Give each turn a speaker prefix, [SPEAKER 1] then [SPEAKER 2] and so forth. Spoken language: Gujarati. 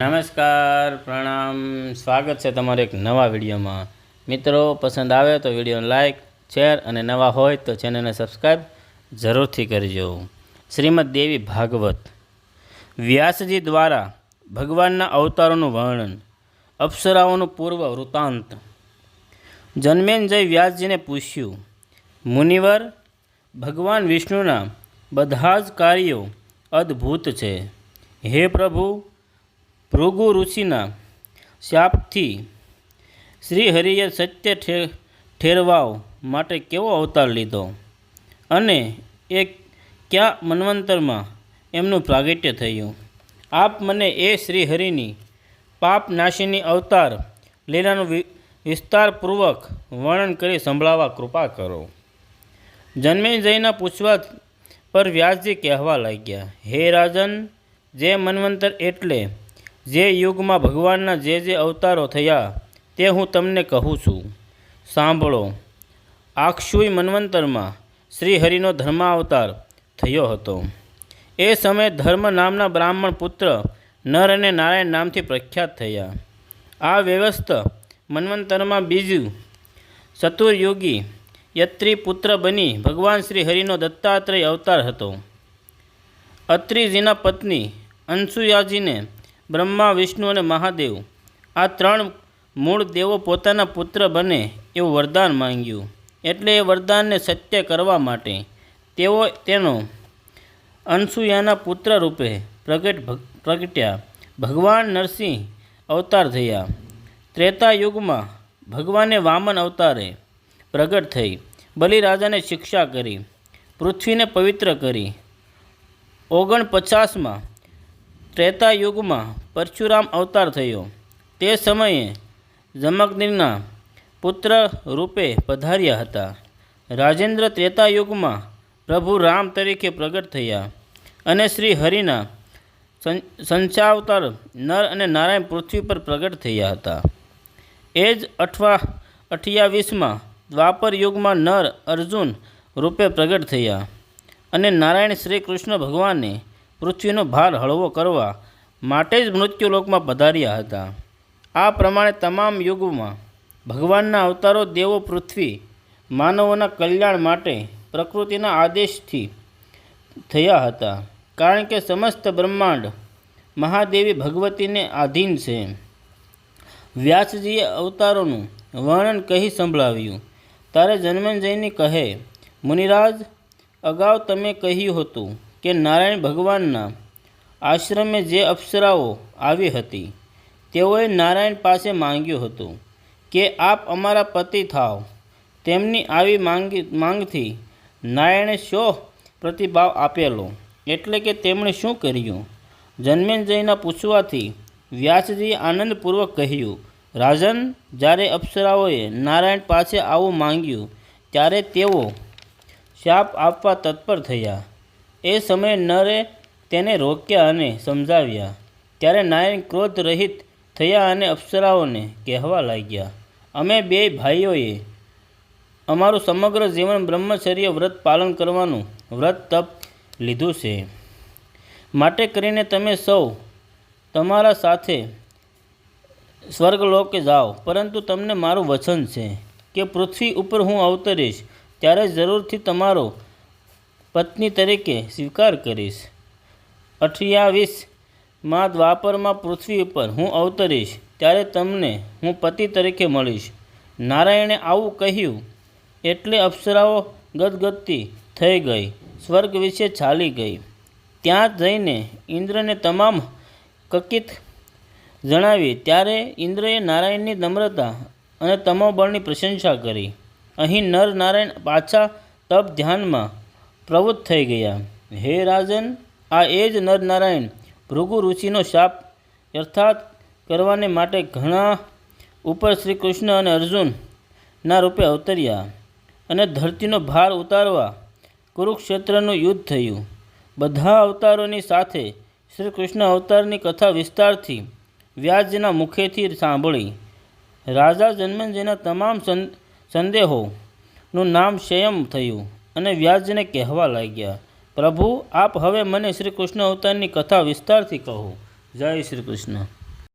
[SPEAKER 1] નમસ્કાર, પ્રણામ. સ્વાગત છે તમારે એક નવા વિડીયોમાં. મિત્રો, પસંદ આવે તો વિડીયોને લાઇક શેર અને નવા હોય તો ચેનલને સબસ્ક્રાઈબ જરૂરથી કરજો. શ્રીમદ દેવી ભાગવત. વ્યાસજી દ્વારા ભગવાનના અવતારોનું વર્ણન, અપ્સરાઓનું પૂર્વ વૃત્તાંત. જન્મેન્જય વ્યાસજીને પૂછ્યું, મુનિવર, ભગવાન વિષ્ણુના બધા જ કાર્યો અદ્ભુત છે. હે પ્રભુ ભૃગુ ઋષિના શાપથી શ્રીહરિએ સત્ય ઠેરવાવ માટે કેવો અવતાર લીધો? અને એ કયા મન્વંતરમાં એમનું પ્રાગટ્ય થયું? આપ મને એ શ્રી હરિની પાપ નાશીની અવતાર લીલાનું વિસ્તારપૂર્વક વર્ણન કરી સંભળાવવા કૃપા કરો. જન્મેજયના પૂછવા પર વ્યાસજી કહેવા લાગ્યા, હે રાજન, જે મન્વંતર એટલે જે યુગમાં ભગવાનના જે જે અવતારો થયા, તે હું તમને કહું છું. સાંભળો. આક્ષુય મન્વંતરમાં શ્રી હરિનો ધર્માવતાર થયો હતો. એ સમયે ધર્મ નામના બ્રાહ્મણ પુત્ર નર અને નારાયણ નામથી પ્રખ્યાત થયા. આ વ્યવસ્થ મન્વંતરમાં બીજું ચતુર્યુગી યત્રી પુત્ર બની ભગવાન શ્રી હરિનો દત્તાત્રેય અવતાર હતો. અત્રિજીના પત્ની અંશુયાજીને બ્રહ્મા, વિષ્ણુ અને મહાદેવ. આ ત્રણ મૂળ દેવો પોતાના પુત્ર બને એવું વરદાન માંગ્યું. એટલે એ વરદાનને સત્ય કરવા માટે તેઓ તેનો અનસુયાના પુત્ર રૂપે પ્રગટ પ્રગટ્યા. ભગવાન નરસિંહ અવતાર થયા. ત્રેતા યુગમાં ભગવાને વામન અવતારે પ્રગટ થઈ. બલિરાજાને શિક્ષા કરી. પૃથ્વીને પવિત્ર કરી. ઓગણપચાસમાં ત્રેતા યુગમાં પરશુરામ અવતાર થયો. તે સમયે જમગ્નિના પુત્ર રૂપે પધાર્યા હતા. રાજેન્દ્ર ત્રેતા યુગમાં પ્રભુ રામ તરીકે પ્રગટ થયા અને શ્રી હરિના સંચાવતાર નર અને નારાયણ પૃથ્વી પર પ્રગટ થયા હતા. એ જ અઠવા, અઠ્યાવીસમાં દ્વાપર યુગમાં નર અર્જુન રૂપે પ્રગટ થયા અને નારાયણ શ્રી કૃષ્ણ ભગવાને પૃથ્વીનો ભાર હળવો કરવા માટે જ મૃત્યુલોકમાં પધાર્યા હતા. આ પ્રમાણે તમામ યુગોમાં ભગવાનના અવતારો, દેવો, પૃથ્વી, માનવોના કલ્યાણ માટે પ્રકૃતિના આદેશથી થયા હતા. કારણ કે સમસ્ત બ્રહ્માંડ મહાદેવી ભગવતીને આધીન છે. વ્યાસજીએ અવતારોનું વર્ણન કહી સંભળાવ્યું, તારે જન્મંજયની કહે, મુનિરાજ, અગાઉ તમે કહ્યું હતું કે નારાયણ ભગવાનના આશ્રમે જે અપ્સરાઓ આવી હતી, તેઓએ નારાયણ પાસે માંગ્યું હતું કે આપ અમારા પતિ થાવ. તેમની આવી માંગી, માંગથી નારાયણે શો પ્રતિભાવ આપેલો? એટલે કે તેમણે શું કર્યું? જન્મેજયના પૂછવાથી વ્યાસજીએ આનંદપૂર્વક કહ્યું, રાજન, જ્યારે અપ્સરાઓએ નારાયણ પાસે આવું માંગ્યું, ત્યારે તેઓ શાપ આપવા તત્પર થયા. એ સમયે નરે તેને રોક્યા અને સમજાવ્યા. ત્યારે નારાયણ ક્રોધ રહિત થયા અને અપ્સરાઓને કહેવા લાગ્યા, અમે બે ભાઈઓએ અમારું સમગ્ર જીવન બ્રહ્મચર્ય વ્રત પાલન કરવાનું વ્રત તપ લીધું છે. માટે કરીને તમે સૌ તમારા સાથે સ્વર્ગલોકે જાઓ, પરંતુ તમને મારું વચન છે કે પૃથ્વી ઉપર હું અવતરીશ. ત્યારે જરૂરથી તમારો પત્ની તરીકે સ્વીકાર કરીશ. અઠ્યાવીસમાં દ્વાપરમાં પૃથ્વી ઉપર હું અવતરીશ, ત્યારે તમને હું પતિ તરીકે મળીશ. નારાયણે આવું કહ્યું. એટલે અપ્સરાઓ ગદગદતી થઈ ગઈ, સ્વર્ગ વિશે ચાલી ગઈ. ત્યાં જઈને ઇન્દ્રને તમામ કકિત જણાવી, ત્યારે ઇન્દ્રએ નારાયણની નમ્રતા અને તમોબળની પ્રશંસા કરી. અહીં નર નારાયણ પાછા તપ ધ્યાનમાં પ્રવૃત્ત થઈ ગયા. હે રાજન, આ એ જ નરનારાયણ ભૃગુ ઋષિનો શાપ અર્થાત કરવાને માટે ઘણા ઉપર શ્રી કૃષ્ણ અને અર્જુનના રૂપે અવતર્યા અને ધરતીનો ભાર ઉતારવા કુરુક્ષેત્રનું યુદ્ધ થયું. બધા અવતારોની સાથે શ્રી કૃષ્ણ અવતારની કથા વિસ્તારથી વ્યાસજીના મુખેથી સાંભળી. રાજા જન્મનજીના તમામ સંદેહોનું નામ સંયમ થયું. અને વ્યાજને કહેવા લાગ્યા, પ્રભુ, આપ હવે મને શ્રી કૃષ્ણ અવતારની કથા વિસ્તારથી કહો. જય શ્રી કૃષ્ણ.